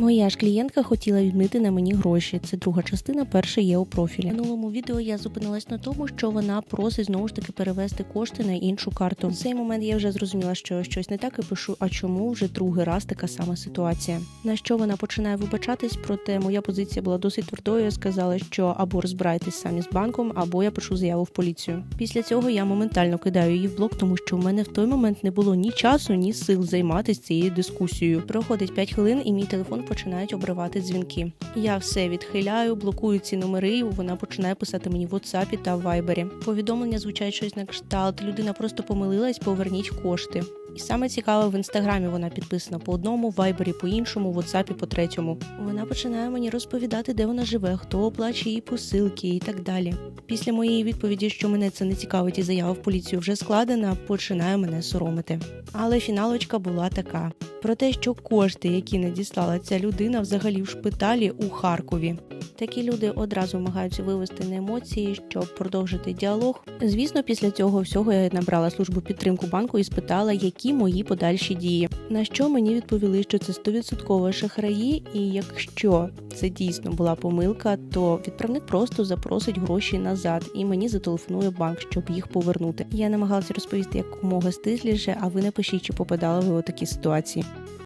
Моя ж клієнтка хотіла відмити на мені гроші. Це друга частина, перша є у профілі. В минулому відео я зупинилась на тому, що вона просить знову ж таки перевести кошти на іншу карту. В цей момент я вже зрозуміла, що щось не так і пишу. А чому вже другий раз така сама ситуація? На що вона починає вибачатись? Проте моя позиція була досить твердою. Я сказала, що або розбирайтесь самі з банком, або я пишу заяву в поліцію. Після цього я моментально кидаю її в блок, тому що в мене в той момент не було ні часу, ні сил займатися цією дискусією. Проходить 5 хвилин, і мій телефон починають обривати дзвінки. Я все відхиляю, блокую ці номери. Вона починає писати мені в WhatsApp та в Viber. Повідомлення звучать щось на кшталт. Людина просто помилилась, поверніть кошти. І саме цікаве, в інстаграмі вона підписана по одному, в Вайбері по іншому, в WhatsApp по третьому. Вона починає мені розповідати, де вона живе, хто оплачує її посилки і так далі. Після моєї відповіді, що мене це не цікавить, і заява в поліцію вже складена, починає мене соромити. Але фіналочка була така: про те, що кошти, які надіслала ця людина, взагалі в шпиталі у Харкові. Такі люди одразу намагаються вивести на емоції, щоб продовжити діалог. Звісно, після цього всього я набрала службу підтримку банку і спитала, які мої подальші дії. На що мені відповіли, що це 100% шахраї, і якщо це дійсно була помилка, то відправник просто запросить гроші назад, і мені зателефонує банк, щоб їх повернути. Я намагалася розповісти якомога стисліше, а ви напишіть, чи попадали ви у такі ситуації.